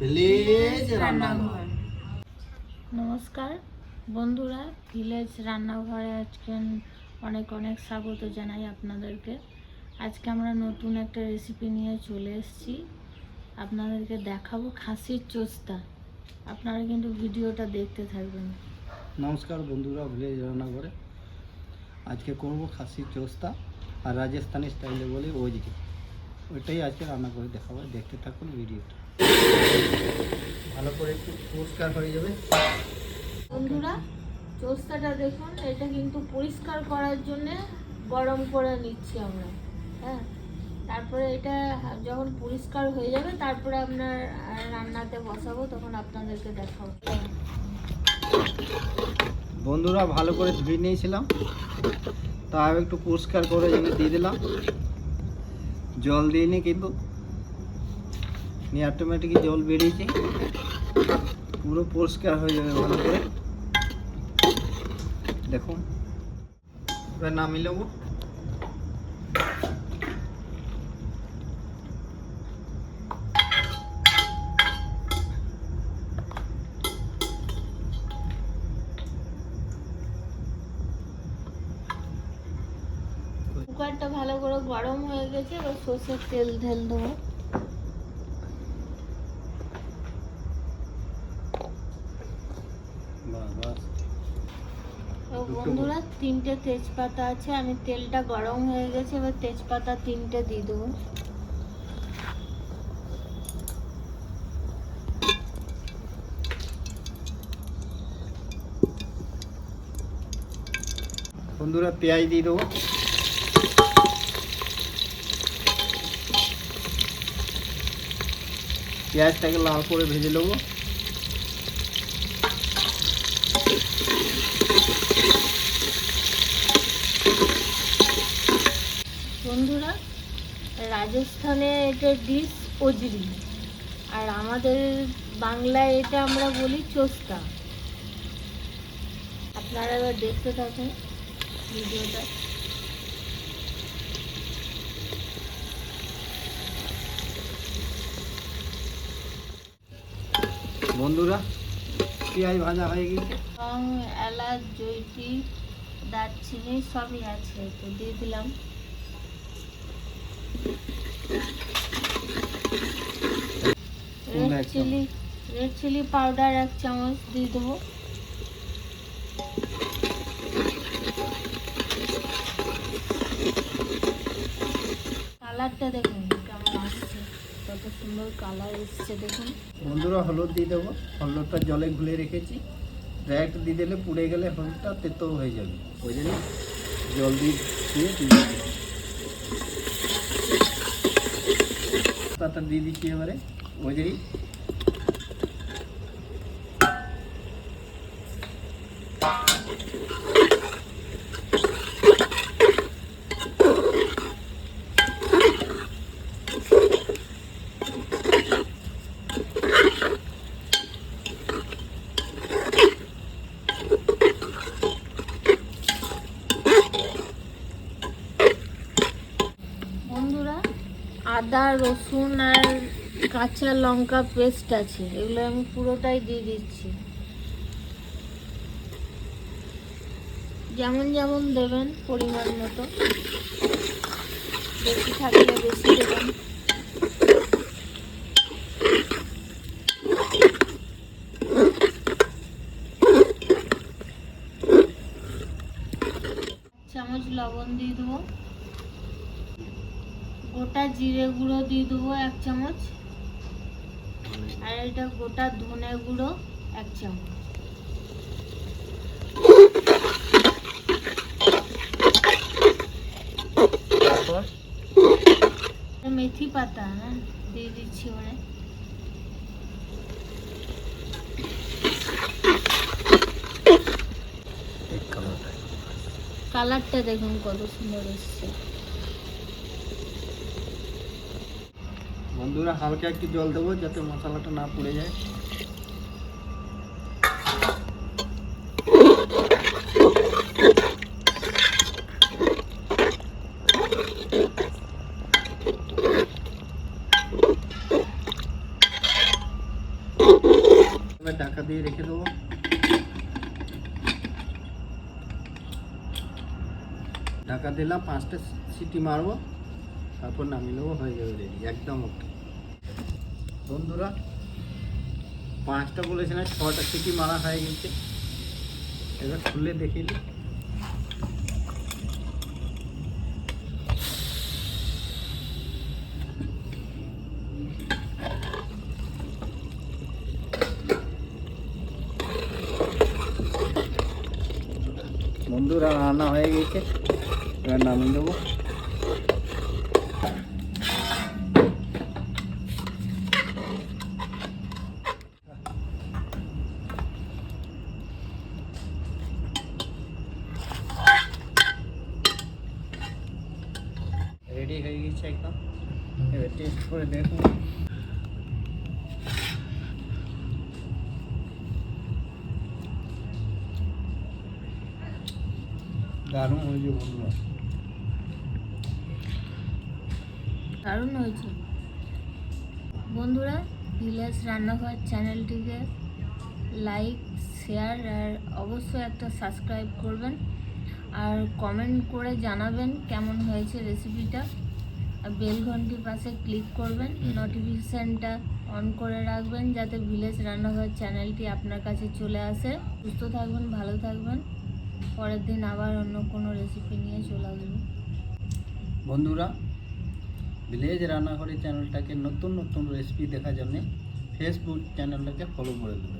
Village রান্নাঘর নমস্কার বন্ধুরা ভিলেজ রান্নাঘরে আজকে অনেক অনেক স্বাগত জানাই আপনাদেরকে। আজকে আমরা নতুন একটা রেসিপি নিয়ে চলে এসেছি। আপনাদেরকে দেখাবো খাসির চোস্তা। আপনারা কিন্তু ভিডিওটা দেখতে থাকবেন। নমস্কার বন্ধুরা ভিলেজ রান্নাঘরে আজকে করব খাসির চোস্তা। আর রাজস্থানি স্টাইলে বলে ওজরি ওইটাই আজকে রান্না করে দেখাবো দেখতে থাকুন ভিডিওটা। ভালো করে একটু পরিষ্কার হয়ে যাবে। বন্ধুরা চোস্তাটা দেখুন এটা কিন্তু পরিষ্কার করার জন্যে গরম করে নিচ্ছি আমরা হ্যাঁ? তারপরে এটা যখন পরিষ্কার হয়ে যাবে তারপরে আপনার রান্নাতে বসাবো তখন আপনাদেরকে দেখাবো। বন্ধুরা ভালো করে ধুয়ে নিয়েছিলাম। তাও একটু পরিষ্কার করে দিয়ে দিলাম। জল দিইনি, কিন্তু অটোমেটিক জল বেরিয়েছে। পুরো পরিষ্কার হয়ে যাবে ভালো করে। দেখুন, এবার নামিয়ে নেব। কুকারটা ভালো করে গরম হয়ে গেছে এবার সর্ষের তেল ঢেল দেবো। বন্ধুরা তিনটে তেজপাতা আছে আমি তেলটা গরম হয়ে গেছে এবার তেজপাতা তিনটে দিয়ে দেবো। বন্ধুরা পেঁয়াজ দিয়ে দেবো। পেঁয়াজটাকে লাল করে ভেজে নেব। বন্ধুরা, রাজস্থানে এটা ডিশ ওজরি, আর আমাদের বাংলায় এটা আমরা বলি চোস্তা। আপনারা এবার দেখতে থাকুন ভিডিওটা। বন্ধুরা পেঁয়াজ ভাজা হয়ে গেছে। এবং এলাচ জৈতি দারচিনি সবই আছে তো দিয়ে দিলাম। Red chilli red chilli powder এক চামচ দিয়ে দেবো। কালারটা দেখুন। কত সুন্দর কালার এসছে দেখুন। বন্ধুরা, হলুদ দিয়ে দেবো। হলুদটা জলে গুলে রেখেছি। ডাইরেক্ট দিয়ে দিলে পুড়ে গেলে হলুদটা তেতো হয়ে যাবে। ওই জল দিয়ে দিয়ে। পাতা দিয়ে দিচ্ছি এবারে। ওই আদা, রসুন আর কাঁচা লঙ্কা পেস্ট আছে। এগুলো আমি পুরোটাই দিয়ে দিচ্ছি। যেমন যেমন দেবেন পরিমাণ মতো। বেশি থাকলে বেশি দেবেন। চামচ লবণ দিয়ে দেবো। গোটা জিরে গুঁড়ো দিয়ে দেবো এক চামচ। আর এটা গোটা ধনে গুঁড়ো এক চামচ। তারপর? মেথি পাতা হ্যাঁ দিয়ে দিচ্ছি ওরে কালারটা। কালারটা দেখুন কত সুন্দর এসছে। বন্ধুরা, হালকা একটু জল দেবো যাতে মশলাটা না পুড়ে যায়। ঢাকা দিয়ে রেখে দেবো। ঢাকা দিলাম, পাঁচটা সিটি মারবো, তারপর নামিয়ে নেব, হয়ে যাবে রেডি একদম ওকে বন্ধুরা, পাঁচটা বলেছে না, ছটা সিটি মারা হয়ে গেছে। এবার খুলে দেখিলি বন্ধুরা, রান্না হয়ে গেছে। এবার নামিয়ে দেবো। করে দেখুন দারুণ হয়েছে বন্ধুরা। দারুণ হয়েছে। বন্ধুরা ভিলেজ রান্নাঘর চ্যানেলটিকে লাইক শেয়ার আর অবশ্যই একটা সাবস্ক্রাইব করবেন। আর কমেন্ট করে জানাবেন কেমন হয়েছে রেসিপিটা আর বেল ঘন্টির পাশে ক্লিক করবেন নোটিফিকেশানটা অন করে রাখবেন যাতে ভিলেজ রান্নাঘর চ্যানেলটি আপনার কাছে চলে আসে। সুস্থ থাকবেন ভালো থাকবেন। পরের দিন আবার অন্য কোনো রেসিপি নিয়ে চলে আসবেন বন্ধুরা ভিলেজ রান্নাঘরের চ্যানেলটাকে নতুন নতুন রেসিপি দেখার জন্য ফেসবুক চ্যানেলটাকে ফলো করে দেবে